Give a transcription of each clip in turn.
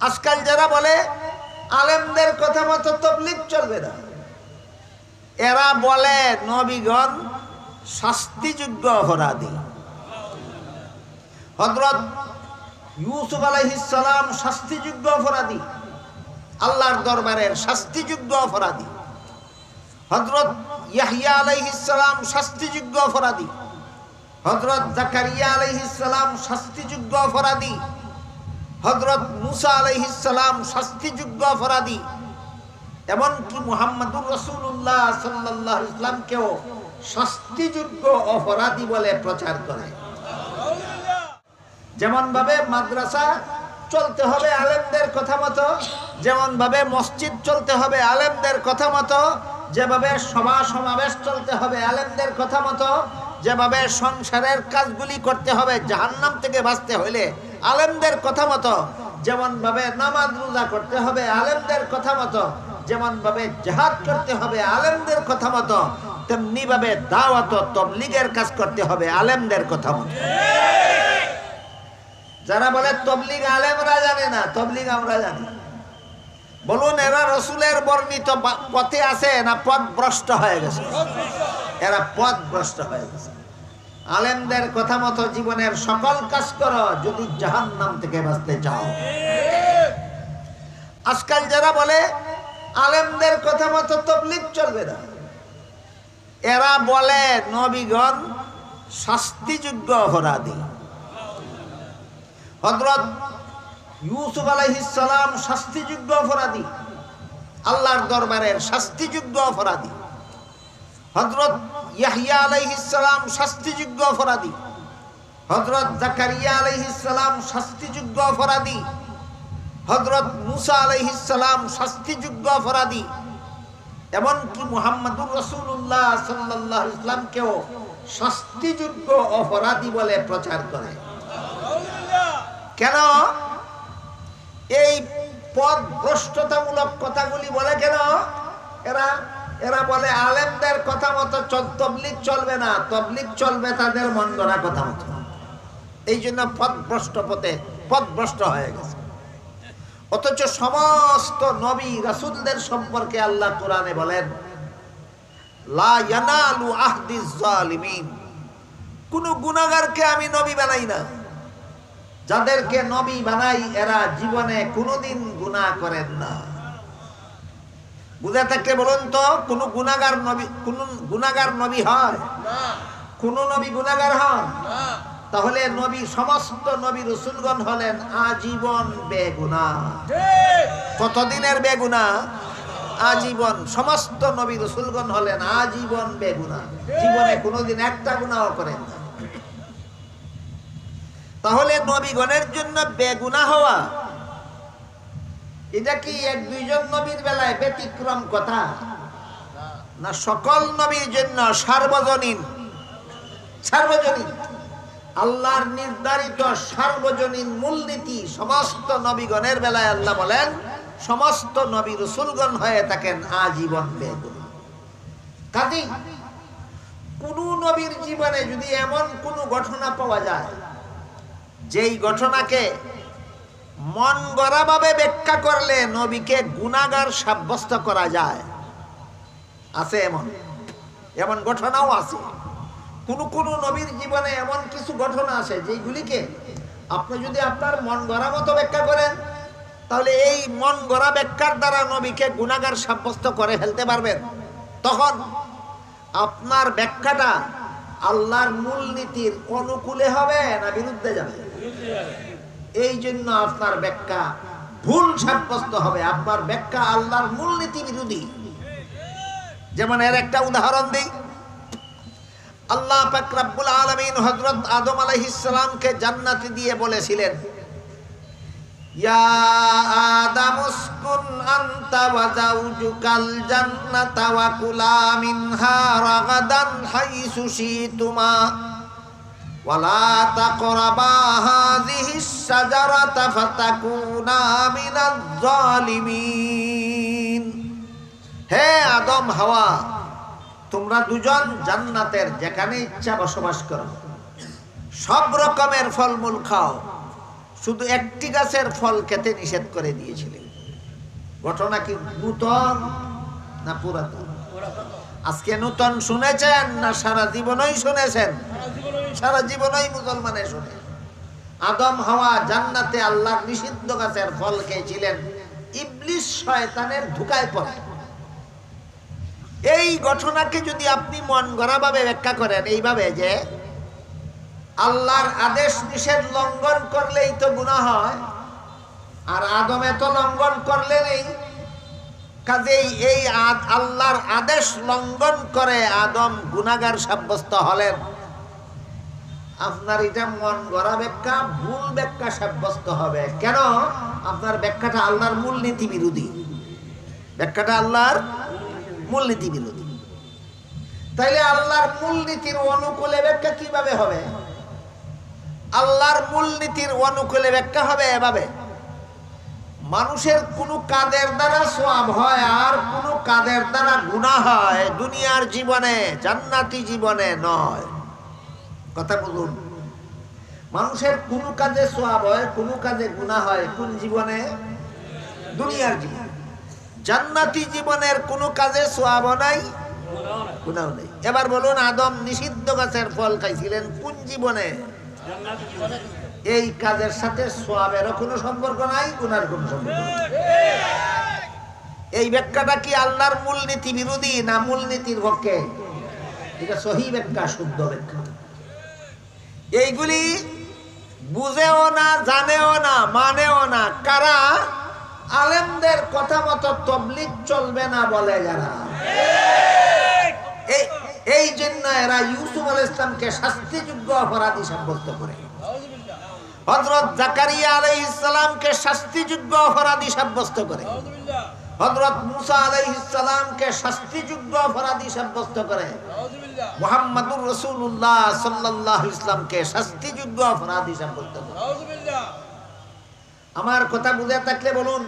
আজকাল যারা বলে, আলেমদের কথা মতো তবলিগ চলবে না। এরা বলে, নবীগণ শাস্তিযোগ্য অপরাধী। হজরত ইউসুফ আলাইহিসালাম শাস্তিযোগ্য অপরাধী। আল্লাহর দরবারের শাস্তিযোগ্য অপরাধী। হজরত ইয়াহিয়া আলাইহিসালাম শাস্তিযোগ্য অপরাধী। হজরত জাকারিয়া আলাইহিসালাম শাস্তিযোগ্য অপরাধী। হজরত মুসা আলাইহিসালাম শাস্তিযোগ্য অপরাধী। এমনকি মুহাম্মদুর রসুল্লাহ সাল্লাহ ইসলামকেও শাস্তিযোগ্য অপরাধী বলে প্রচার করে। যেমন ভাবে মাদ্রাসা চলতে হবে আলেমদের কথা মতো যেমন ভাবে মসজিদ চলতে হবে আলেমদের কথা মতো, যেভাবে সভা সমাবেশ চলতে হবে আলেমদের কথা মতো, যেভাবে সংসারের কাজগুলি করতে হবে জাহান্নাম থেকে বাঁচতে হইলে আলেমদের কথা মতো যেমন ভাবে নামাজ রোজা করতে হবে, আলেমদের কথা মতো যেমন ভাবে জাহাদ করতে হবে, আলেমদের কথা মতো তেমনি ভাবে দাওয়াত তবলিগের কাজ করতে হবে, আলেমদের কথা মতো। যারা বলে তবলিগ আলেমরা জানে না, তবলিগ আমরা জানি। বলুন, এরা রসুলের বর্ণিত পথে আছে না পথ ভ্রষ্ট হয়ে গেছে? এরা পথ ভ্রষ্ট হয়ে গেছে। আলেমদের কথা মতো জীবনের সকল কাজ করো, যদি জাহান নাম থেকে বাঁচতে চাও। আজকাল যারা বলে, আলেমদের কথা মতো তবলিগ চলবে না। এরা বলে, নবীগণ শাস্তিযোগ্য অপরাধী। হজরত ইউসুফ আলাইহিসালাম শাস্তিযোগ্য অপরাধী। আল্লাহর দরবারের শাস্তিযোগ্য অপরাধী। হজরত ইয়াহিয়া আলাইহিসালাম শাস্তিযোগ্য অপরাধী। হজরত জাকারিয়া আলাইহিসালাম শাস্তিযোগ্য অপরাধী। হজরত মুসা আলাইহিসালাম শাস্তিযোগ্য অপরাধী। এমনকি মুহাম্মদুর রসুল্লাহ সাল্লাহ ইসলামকেও শাস্তিযোগ্য অপরাধী বলে প্রচার করে। কেন? এই পদ ভ্রষ্টতামূলক কথাগুলি বলে কেন? এরা এরা বলে, আলেমদের কথা মতো তবলিগ চলবে না, তবলিগ চলবে তাদের মন গড়া কথা মতো। এই জন্য পথ ভ্রষ্ট পথে পথ ভ্রষ্ট হয়ে গেছে। অথচ সমস্ত নবী রাসূলদের সম্পর্কে আল্লাহ কোরআনে বলেন কোন গুনাহগারকে আমি নবী বানাই না। যাদেরকে নবী বানাই, এরা জীবনে কোনোদিন গুনাহ করেন না। বুঝে থাকলে বলুন তো কোন গুনাগার নবী কোন গুনাগার নবী হয়? কোন নবী গুনাগার হন তাহলে নবী সমস্ত নবী রসুলগণ হলেন আজীবন বেগুনা। কতদিনের বেগুনা? আজীবন সমস্ত নবী রসুলগণ হলেন আজীবন বেগুনা। জীবনে কোনোদিন একটা গুণাও করেন না। তাহলে নবীগণের জন্য বেগুনা হওয়া এটা কি এক দুইজন নবীর বেলায় ব্যতিক্রম কথা। না সকল নবীর জন্য সার্বজনীন। সার্বজনীন। আল্লাহর নির্ধারিত সার্বজনীন মূলনীতি সমস্ত নবীগণের বেলায় আল্লাহ বলেন, সমস্ত নবী রসুলগণ হয়ে থাকেন আজীবন বেগুন। কাজী কোন নবীর জীবনে যদি এমন কোন ঘটনা পাওয়া যায়, যেই ঘটনাকে মন গড়াভাবে ব্যাখ্যা করলে নবীকে গুণাগার সাব্যস্ত করা যায়। আছে এমন। এমন ঘটনাও আছে। কোন কোন নবীর জীবনে এমন কিছু ঘটনা আছে যেগুলিকে আপনি যদি আপনার মন গড়া মতো ব্যাখ্যা করেন, তাহলে এই মন গড়া ব্যাখ্যার দ্বারা নবীকে গুণাগার সাব্যস্ত করে ফেলতে পারবেন। তখন আপনার ব্যাখ্যাটা আল্লাহর মূলনীতির অনুকূলে হবে না বিরুদ্ধে যাবে? এই জন্য আপনার ব্যাখ্যা ভুল সাব্যস্ত হবে। আপনার ব্যাখ্যা আল্লাহর মূলনীতি বিরোধী। যেমন এর একটা উদাহরণ দিই। আল্লাহ পাক রাব্বুল আলামিন হযরত আদম আলাইহিস সালামকে জান্নাতে দিয়ে বলেছিলেন জান্নাতা ওয়া ولا تقربا هذه الشجرة فتكونا من الظالمين হে আদম হাওয়া তোমরা দুজন জান্নাতের যেখানে ইচ্ছা বসবাস করো সব রকমের ফলমূল খাও শুধু একটি গাছের ফল খেতে নিষেধ করে দিয়েছিলেন ঘটনা কি নূতন না পুরাতন আজকে নূতন শুনেছেন না সারা জীবনই শুনেছেন সারা জীবনই মুসলমানে শুনে। আদম হাওয়া জান্নাতে আল্লাহর নিষিদ্ধ গাছের ফল খেয়েছিলেন। ইবলিশ শয়তানের ধুকায় পড়ে। এই ঘটনাকে যদি আপনি মন গড়াভাবে ব্যাখ্যা করেন এইভাবে যে আল্লাহর আদেশ নিষেধ লঙ্ঘন করলেই তো গুনাহ হয়, আর আদম এত লঙ্ঘন করলে নেই। কাজেই এই আল্লাহর আদেশ লঙ্ঘন করে আদম গুনাগার সাব্যস্ত হলেন। আপনার এটা মন গড়া ব্যাখ্যা, ভুল ব্যাখ্যা সাব্যস্ত হবে। কেন? আপনার ব্যাখ্যাটা আল্লাহর মূলনীতি বিরোধী। ব্যাখ্যাটা আল্লাহর মূলনীতি বিরোধী। তাইলে আল্লাহর মূলনীতির অনুকূলে ব্যাখ্যা কীভাবে হবে? আল্লাহর মূলনীতির অনুকূলে ব্যাখ্যা হবে এভাবে। মানুষের কোন কাদের দ্বারা সোয়াব হয় আর কোন কাদের দ্বারা গুণা হয় দুনিয়ার জীবনে, জান্নাতি জীবনে নয়। কথা বলুন। মানুষের কোন কাজে সোয়াব হয়, কোন কাজে গুণা হয়, কোন জীবনে? দুনিয়ার জীবনে। জান্নাতি জীবনের কোন কাজে সোয়াব নাই গুণাও নেই। এবার বলুন, আদম নিষিদ্ধ গাছের ফল খাইছিলেন কোন জীবনে? এই কাজের সাথে সোয়াবেরও কোনো সম্পর্ক নাই গুনার কোনো সম্পর্ক এই ব্যাখ্যাটা কি আল্লাহর মূলনীতি বিরোধী না মূলনীতির পক্ষে? এটা সহি ব্যাখ্যা, শুদ্ধ ব্যাখ্যা। এইগুলি বুঝেও না, জানেও না, মানেও না। কারা? আলেমদের কথা মতো তবলিক চলবে না বলে যারা। এই জন্য এরা ইউসুফ আল ইসলামকে শাস্তিযোগ্য অপরাধী সাব্যস্ত করে। হজরত জাকারিয়া আলাই ইসলামকে শাস্তিযোগ্য অপরাধী সাব্যস্ত করে। হজরত মুসা আলাই ইসলামকে শাস্তিযোগ্য অপরাধী সাব্যস্ত করে। মোহাম্মদুর রসুল্লাহ সাল্লাহ ইসলামকে শাস্তিযোগ্য অপরাধী সাব্যস্ত করে। আমার কথা বুঝে থাকলে বলুন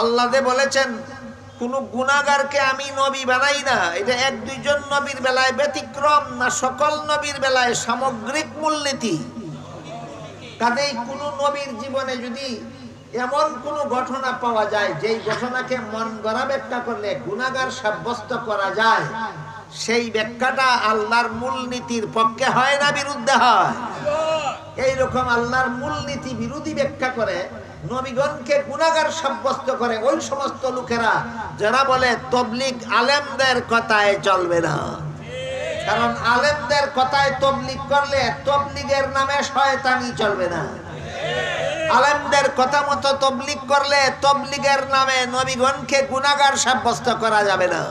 আল্লাহ যে বলেছেন কোন গুণাগারকে আমি নবী বানাই না। এটা এক দুইজন নবীর বেলায় ব্যতিক্রম না সকল নবীর বেলায় সামগ্রিক মূলনীতি। কাজেই কোন নবীর জীবনে যদি এমন কোন ঘটনা পাওয়া যায়, যেই ঘটনাকে মন গড়া ব্যাখ্যা করলে গুণাগার সাব্যস্ত করা যায়। সেই ব্যাখ্যাটা আল্লাহর মূলনীতির পক্ষে হয় না, বিরুদ্ধে হয়। এইরকম আল্লাহর মূলনীতি বিরোধী ব্যাখ্যা করে, নবীগণকে গুণাগার সাব্যস্ত করে ওই সমস্ত লোকেরা, যারা বলে তবলিগ আলেমদের কথায় চলবে না। কারণ আলেমদের কথায় তবলিগ করলে তবলিগের নামে শয়তানি চলবে না। আলেমদের কথা মতো তবলিগ করলে তবলিগের নামে নবীগণকে গুণাগার সাব্যস্ত করা যাবে না।